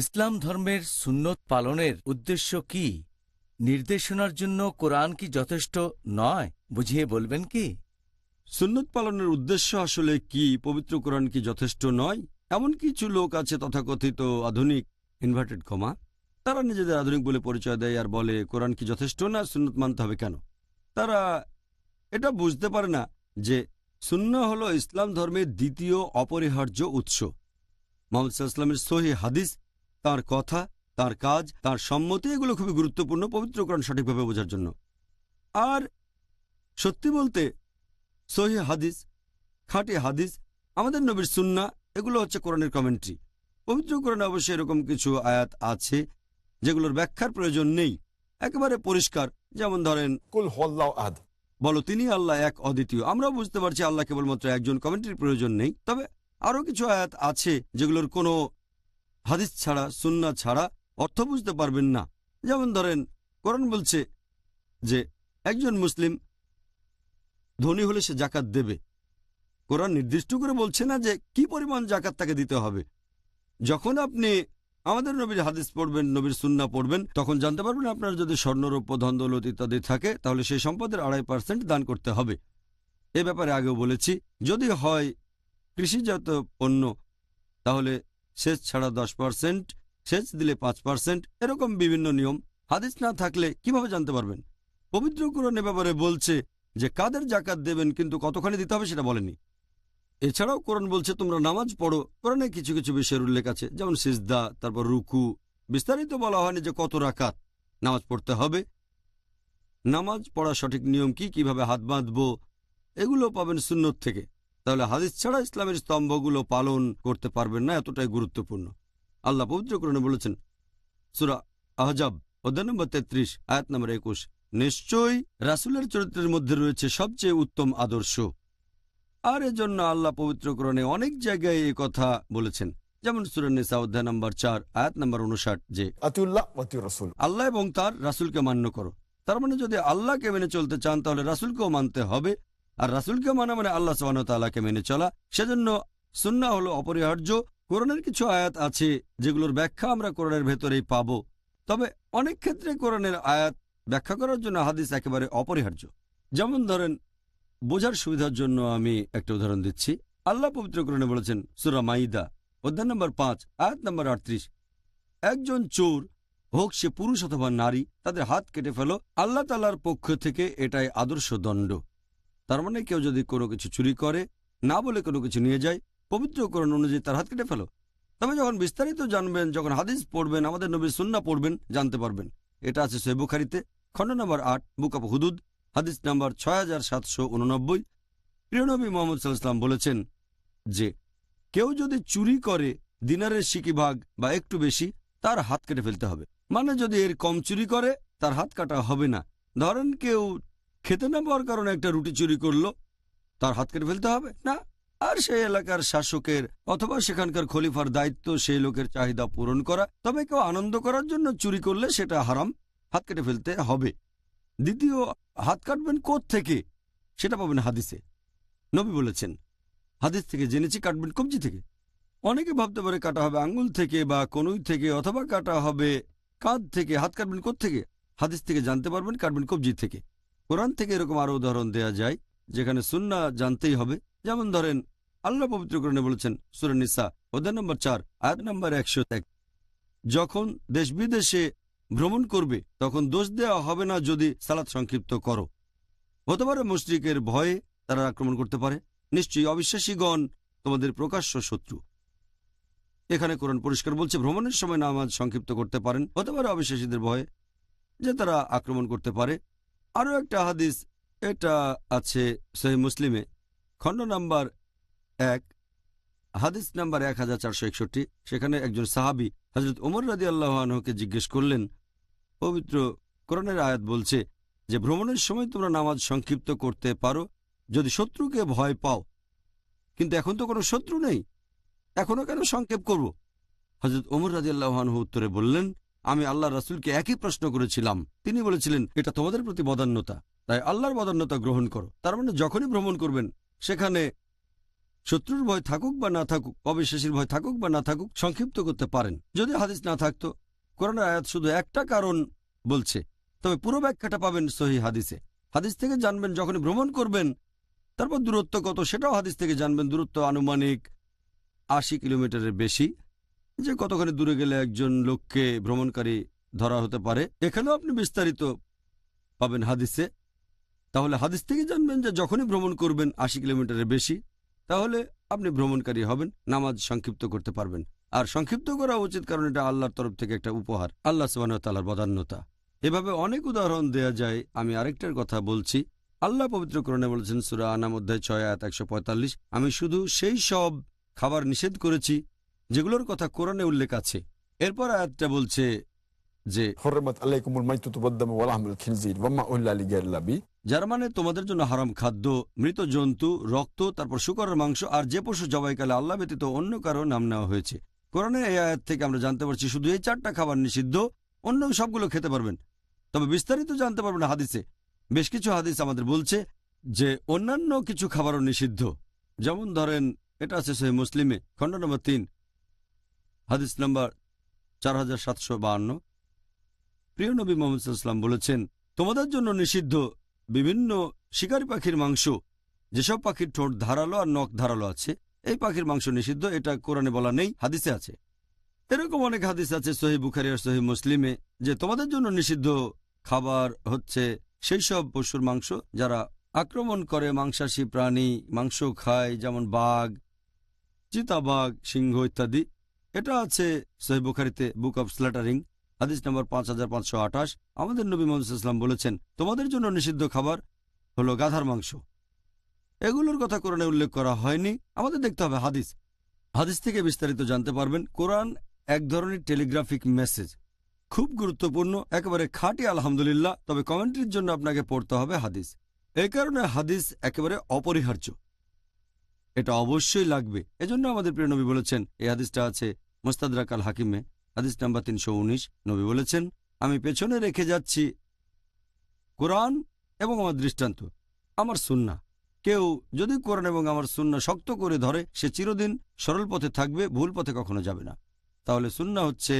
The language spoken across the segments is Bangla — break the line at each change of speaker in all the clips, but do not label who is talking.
ইসলাম ধর্মের সুন্নত পালনের উদ্দেশ্য কি? নির্দেশনার জন্য কোরআন কি যথেষ্ট নয়? বুঝিয়ে বলবেন কি?
সুন্নত পালনের উদ্দেশ্য আসলে কি? পবিত্র কোরআন কি যথেষ্ট নয়? এমন কিছু লোক আছে তথাকথিত আধুনিক ইনভার্টেড ক্ষমা তারা নিজেদের আধুনিক বলে পরিচয় দেয় আর বলে, কোরআন কি যথেষ্ট না? সুন্নত মানতে হবে কেন? তারা এটা বুঝতে পারে না যে শূন্য হল ইসলাম ধর্মের দ্বিতীয় অপরিহার্য উৎস। মোহাম্মদ ইসলামের সহি হাদিস তার কথা তার কাজ তার সম্মতি এগুলো খুবই গুরুত্বপূর্ণ পবিত্র কোরআন সঠিকভাবে বোঝার জন্য। আর সত্যি বলতে সহি হাদিস খাঁটি হাদিস আমাদের নবীর সুন্না এগুলো হচ্ছে কোরআনের কমেন্ট্রি পবিত্র কোরআনে অবশ্যই এরকম কিছু আয়াত আছে যেগুলোর ব্যাখ্যার প্রয়োজন নেই একেবারে পরিষ্কার। যেমন ধরেন
কুল আদ
বলো তিনি আল্লাহ এক অদ্বিতীয়। আমরাও বুঝতে পারছি আল্লাহ কেবলমাত্র একজন কমেন্ট্রির প্রয়োজন নেই। তবে আরও কিছু আয়াত আছে যেগুলোর কোনো হাদিস ছাড়া, সুন্না ছাড়া অর্থ বুঝতে পারবেন না। যেমন ধরেন, কোরআন বলছে যে, একজন মুসলিম ধনী হলে সে জাকাত দেবে। কোরআন নির্দিষ্ট করে বলছে না যে, কি পরিমাণ জাকাত তাকে দিতে হবে। যখন আপনি আমাদের নবীর হাদিস পড়বেন, নবীর সুন্না পড়বেন, তখন জানতে পারবেন আপনার যদি স্বর্ণরৌপ্য ধন, দৌলত ইত্যাদি থাকে, তাহলে সেই সম্পদের আড়াই পার্সেন্ট দান করতে হবে। এ ব্যাপারে আগেও বলেছি, যদি হয় কৃষিজাত পণ্য, তাহলে সেচ ছাড়া দশ পার্সেন্ট সেচ দিলে পাঁচ পার্সেন্ট এরকম বিভিন্ন নিয়ম। হাদিস না থাকলে কীভাবে জানতে পারবেন? পবিত্র কোরআন এ ব্যাপারে বলছে যে, কাদের জাকাত দেবেন কিন্তু কতখানি দিতে হবে সেটা বলেনি এছাড়াও কোরআন বলছে, তোমরা নামাজ পড়ো। কোরআনে কিছু কিছু বিষয়ের উল্লেখ আছে, যেমন সিজদা, তারপর রুকু। বিস্তারিত বলা হয়নি যে কত রাকাত নামাজ পড়তে হবে। নামাজ পড়া সঠিক নিয়ম কি? কীভাবে হাত বাঁধব? এগুলো পাবেন সুন্নত থেকে। তাহলে হাদিস ছাড়া ইসলামের স্তম্ভগুলো পালন করতে পারবেন না এতটাই গুরুত্বপূর্ণ। আল্লাহ পবিত্র কোরআনে বলেছেন সুরা আহজাব অধ্যায় নম্বর তেত্রিশ আয়াত নম্বর একুশ নিশ্চয়ই রাসুলের চরিত্রের মধ্যে রয়েছে সবচেয়ে উত্তম আদর্শ। আর এজন্য আল্লাহ পবিত্রকরণে অনেক জায়গায় এই কথা বলেছেন যেমন সুরানিসা অধ্যায় নম্বর চার আয়াত নম্বর উনষাট যে আল্লাহ এবং তার রাসুলকে মান্য করো। তার মানে যদি আল্লাহকে মেনে চলতে চান তাহলে রাসুলকেও মানতে হবে। আর রাসুলকে মানা মানে আল্লাহ তাআলাকে মেনে চলা, সেজন্য সুন্না হলো অপরিহার্য। কোরআনের কিছু আয়াত আছে, যেগুলোর ব্যাখ্যা আমরা কোরআনের ভেতরেই পাব। তবে অনেক ক্ষেত্রে কোরআনের আয়াত ব্যাখ্যা করার জন্য হাদিস একেবারে অপরিহার্য। যেমন ধরেন, বোঝার সুবিধার জন্য আমি একটা উদাহরণ দিচ্ছি। আল্লাহ পবিত্র কোরআনে বলেছেন, সুরা মাইদা, অধ্যায় নম্বর পাঁচ, আয়াত নম্বর আটত্রিশ, একজন চোর হোক সে পুরুষ অথবা নারী, তাদের হাত কেটে ফেল। আল্লাহ তালার পক্ষ থেকে এটাই আদর্শ দণ্ড। তার মানে কেউ যদি কোনো কিছু চুরি করে, না বলে কোনো কিছু নিয়ে যায় পবিত্র পবিত্রকরণ অনুযায়ী তার হাত কেটে ফেলো। তবে যখন বিস্তারিত জানবেন, যখন হাদিস পড়বেন, আমাদের নবীর সুন্না পড়বেন, জানতে পারবেন। এটা আছে সৈবুখারিতে খণ্ড নম্বর আট, বুক অফ হুদুদ, হাদিস নম্বর ছয় হাজার সাতশো উননব্বই। প্রিয়নবী মোহাম্মদ সাল্লাম বলেছেন যে, কেউ যদি চুরি করে, দিনারের সিকি ভাগ বা একটু বেশি, তার হাত কেটে ফেলতে হবে। মানে যদি এর কম চুরি করে, তার হাত কাটা হবে না। ধরেন কেউ খেতে না পাওয়ার কারণে একটা রুটি চুরি করল। তার হাত কেটে ফেলতে হবে? না। আর সেই এলাকার শাসকের অথবা সেখানকার খলিফার দায়িত্ব সেই লোকের চাহিদা পূরণ করা, তবে কেউ আনন্দ করার জন্য চুরি করলে সেটা হারাম, হাত কেটে ফেলতে হবে। দ্বিতীয়, হাত কাটবেন থেকে সেটা পাবেন হাদিসে। নবী বলেছেন, হাদিস থেকে জেনেছি, কাটবেন কবজি থেকে। অনেকে ভাবতে পারে কাটা হবে আঙ্গুল থেকে বা কনুই থেকে অথবা কাটা হবে কাঁধ থেকে। হাত কাটবেন থেকে হাদিস থেকে জানতে পারবেন কাটবেন কবজি থেকে। কোরআন থেকে এরকম আরও উদাহরণ দেয়া যায়, যেখানে সুন্না জানতেই হবে। যেমন ধরেন, আল্লাহ পবিত্র কোরআনে বলেছেন সুরানিসা অধ্যায় নম্বর চার, আয়াত নম্বর একশো এক। যখন দেশ বিদেশে ভ্রমণ করবে, তখন দোষ দেওয়া হবে না যদি সালাত সংক্ষিপ্ত করো। হতে পারে মুশরিকের ভয়ে তারা আক্রমণ করতে পারে। নিশ্চয়ই অবিশ্বাসীগণ তোমাদের প্রকাশ্য শত্রু। এখানে কোরআন পরিষ্কার বলছে, ভ্রমণের সময় নামাজ সংক্ষিপ্ত করতে পারেন। হতে পারে অবিশ্বাসীদের ভয়ে যে তারা আক্রমণ করতে পারে। আরও একটা হাদিস, এটা আছে সহি মুসলিমে, খণ্ড নাম্বার এক, হাদিস নাম্বার এক হাজার চারশো একষট্টি, সেখানে একজন সাহাবি হজরত ওমর রাজি আল্লাহকে জিজ্ঞেস করলেন, পবিত্র কোরআনের আয়াত বলছে যে, ভ্রমণের সময় তোমরা নামাজ সংক্ষিপ্ত করতে পারো, যদি শত্রুকে ভয় পাও। কিন্তু এখন তো কোনো শত্রু নেই। এখনও কেন সংক্ষেপ করব? হজরত ওমর রাজি আল্লাহানহু উত্তরে বললেন আমি আল্লাহ রাসুলকে একই প্রশ্ন করেছিলাম। তিনি বলেছিলেন, এটা তোমাদের প্রতি বদান্যতা। তাই আল্লাহর বদান্যতা গ্রহণ করো। তার মানে যখনই ভ্রমণ করবেন, সেখানে শত্রুর ভয় থাকুক বা না থাকুক, অবিশ্বাসীর ভয় থাকুক বা না থাকুক, সংক্ষিপ্ত করতে পারেন। যদি হাদিস না থাকতো, কোরআনের আয়াত শুধু একটা কারণ বলছে। তবে পুরো ব্যাখ্যাটা পাবেন সহি হাদিসে। হাদিস থেকে জানবেন যখনই ভ্রমণ করবেন, তারপর দূরত্ব কত সেটাও হাদিস থেকে জানবেন। দূরত্ব আনুমানিক আশি কিলোমিটারের বেশি। যে কতখানি দূরে গেলে একজন লোককে ভ্রমণকারী ধরা হতে পারে, এখানেও আপনি বিস্তারিত পাবেন হাদিসে। তাহলে হাদিস থেকে জানবেন যে যখনই ভ্রমণ করবেন আশি কিলোমিটারের বেশি, তাহলে আপনি ভ্রমণকারী হবেন, নামাজ সংক্ষিপ্ত করতে পারবেন। আর সংক্ষিপ্ত করা উচিত কারণ এটা আল্লাহর তরফ থেকে একটা উপহার, আল্লাহ সুবাহতালার বদান্যতা এভাবে অনেক উদাহরণ দেয়া যায়, আমি আরেকটার কথা বলছি। আল্লাহ পবিত্রকরণে বলেছেন, সুরা আনাম অধ্যায় ছয়, আয়াত একশো পঁয়তাল্লিশ, আমি শুধু সেই সব খাবার নিষেধ করেছি যেগুলোর কথা কোরআনে উল্লেখ আছে। এরপর আয়াতটা বলছে যে যার মানে তোমাদের জন্য হারাম খাদ্য মৃত জন্তু রক্ত তারপর শুকরের মাংস আর যে পশু জবাইকালে আল্লাহ ব্যতীত অন্য কারও নাম নেওয়া হয়েছে। কোরআনের এই আয়াত থেকে আমরা জানতে পারছি শুধু এই চারটা খাবার নিষিদ্ধ অন্য সবগুলো খেতে পারবেন। তবে বিস্তারিত জানতে পারবেন হাদিসে। বেশ কিছু হাদিস আমাদের বলছে যে অন্যান্য কিছু খাবারও নিষিদ্ধ। যেমন ধরেন এটা আছে সেই মুসলিমে খণ্ড নম্বর তিন। হাদিস নম্বর চার হাজার সাতশো বাহান্ন। প্রিয় নবী মোহাম্মদ বলেছেন, তোমাদের জন্য নিষিদ্ধ বিভিন্ন শিকারী পাখির মাংস, যেসব পাখির ঠোঁট ধারালো আর নখ ধারালো আছে, এই পাখির মাংস নিষিদ্ধ, এটা কোরআনে বলা নেই, হাদিসে আছে। এরকম অনেক হাদিস আছে সহি বুখারি আর সহি মুসলিমে, যে তোমাদের জন্য নিষিদ্ধ খাবার হচ্ছে সেই সব পশুর মাংস, যারা আক্রমণ করে মাংসাশী প্রাণী, মাংস খায়, যেমন বাঘ, চিতাবাঘ, সিংহ ইত্যাদি। এটা আছে সহি বুখারিতে বুক অব স্ল্যাটারিং, হাদিস নম্বর পাঁচ হাজার পাঁচশো আঠাশ। আমাদের নবী ইসলাম বলেছেন, তোমাদের জন্য নিষিদ্ধ খাবার হলো গাধার মাংস। এগুলোর কথা কোরআনে উল্লেখ করা হয়নি। আমাদের দেখতে হবে হাদিস। হাদিস থেকে বিস্তারিত জানতে পারবেন। কোরআন এক ধরনের টেলিগ্রাফিক মেসেজ। খুব গুরুত্বপূর্ণ, একেবারে খাঁটি, আলহামদুলিল্লাহ। তবে কমেন্ট্রির জন্য আপনাকে পড়তে হবে হাদিস। এই কারণে হাদিস একেবারে অপরিহার্য। এটা অবশ্যই লাগবে। এজন্য আমাদের প্রিয় নবী বলেছেন, এই হাদিসটা আছে মোস্তাদরাক আল হাকিমে, হাদিস নাম্বার তিনশো উনিশ। নবী বলেছেন, আমি পেছনে রেখে যাচ্ছি কোরআন এবং আমার দৃষ্টান্ত, আমার সুন্না কেউ যদি কোরআন এবং আমার সুন্না শক্ত করে ধরে, সে চিরদিন সরল পথে থাকবে, ভুল পথে কখনো যাবে না। তাহলে সুন্না হচ্ছে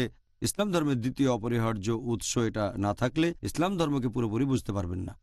ইসলাম ধর্মের দ্বিতীয় অপরিহার্য উৎস, এটা না থাকলে ইসলাম ধর্মকে পুরোপুরি বুঝতে পারবেন না।